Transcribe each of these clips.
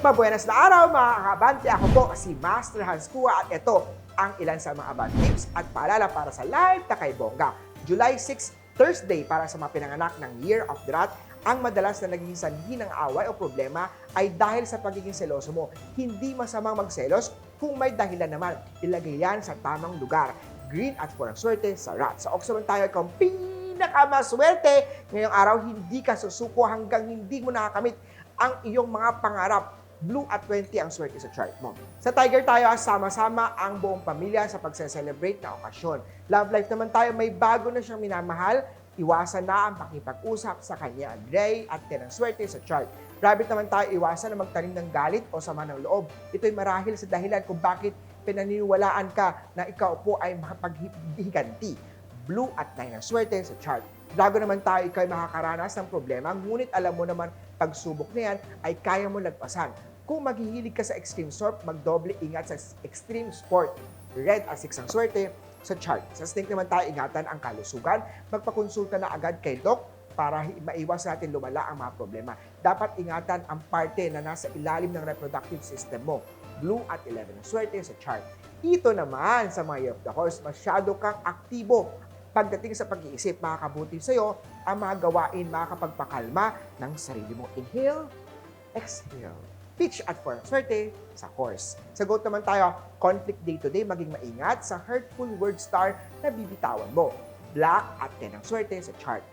Mabuenas na araw mga kakabante. Ako po si Master Hans Kua at ito ang ilan sa mga abang tips at paalala para sa live na kay Bongga. July 6, Thursday para sa mga pinanganak ng Year of the Rat. Ang madalas na naging sanhi ng away o problema ay dahil sa pagiging seloso mo. Hindi masamang magselos kung may dahilan naman. Ilagay yan sa tamang lugar. Green at for ang swerte sa rat. Sa Oxo tayo kung pinakamaswerte. Ngayong araw, hindi ka susuko hanggang hindi mo nakakamit ang iyong mga pangarap. Blue at 20 ang swerte sa chart mo. Sa Tiger tayo, sama-sama ang buong pamilya sa pagse-celebrate na okasyon. Love life naman tayo, may bago na siyang minamahal. Iwasan na ang pakipag-usap sa kanya. Gray at 10 ang swerte sa chart. Rabbit naman tayo, iwasan na magtanim ng galit o sama ng loob. Ito'y marahil sa dahilan kung bakit pinaniniwalaan ka na ikaw po ay makapaghiganti. Blue at 9 ang swerte sa chart. Bago naman tayo ikaw ay makakaranas ng problema, ngunit alam mo naman pagsubok na yan ay kaya mo lagpasan. Kung maghihilig ka sa extreme sport, magdoble ingat sa extreme sport. Red at 6 ang swerte sa chart. Sa snake naman tayo ingatan ang kalusugan. Magpakonsulta na agad kay Doc para maiwas natin lumala ang mga problema. Dapat ingatan ang parte na nasa ilalim ng reproductive system mo. Blue at 11 ang swerte sa chart. Ito naman sa mga of the horse, masyado kang aktibo. Pagdating sa pag-iisip, makakabuti sa'yo ang mga gawain makakapagpakalma ng sarili mo. Inhale, exhale. Pitch at for swerte sa horse. Sa goat naman tayo, conflict day-to-day, maging maingat sa hurtful word star na bibitawan mo. Black at 10 ang swerte sa chart.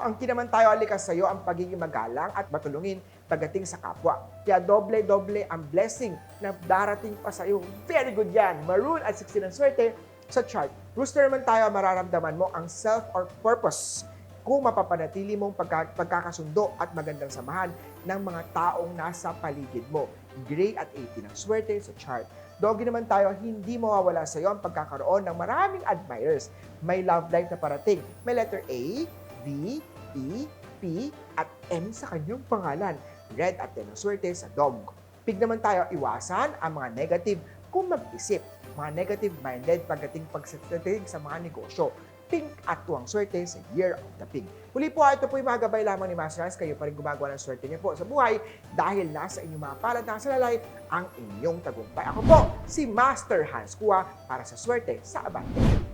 Ang naman tayo alikas sa iyo ang pagiging magalang at matulungin pagdating sa kapwa. Kaya doble-doble ang blessing na darating pa sa iyo. Very good yan. Maroon at 16 ang swerte sa chart. Rooster naman tayo, mararamdaman mo ang self or purpose kung mapapanatili mong pagka, pagkakasundo at magandang samahan ng mga taong nasa paligid mo. Gray at 18 ang swerte sa chart. Doggy naman tayo, hindi mawawala sa iyo ang pagkakaroon ng maraming admirers. May love life na parating. May letter A, V, E, P, at M sa kanyang pangalan. Red at 10 ang swerte sa dog. Pig naman tayo, iwasan ang mga negative kung mag-isip. Mga negative-minded pagdating pagsasating sa mga negosyo. Pink at tuwang swerte sa Year of the Pig. Muli po, ito po yung mga gabay lamang ni Master Hans. Kayo pa rin gumagawa ng swerte niyo po sa buhay dahil nasa inyong mga palad na sa lalay ang inyong tagumpay. Ako po, si Master Hans Kua para sa swerte sa Abante.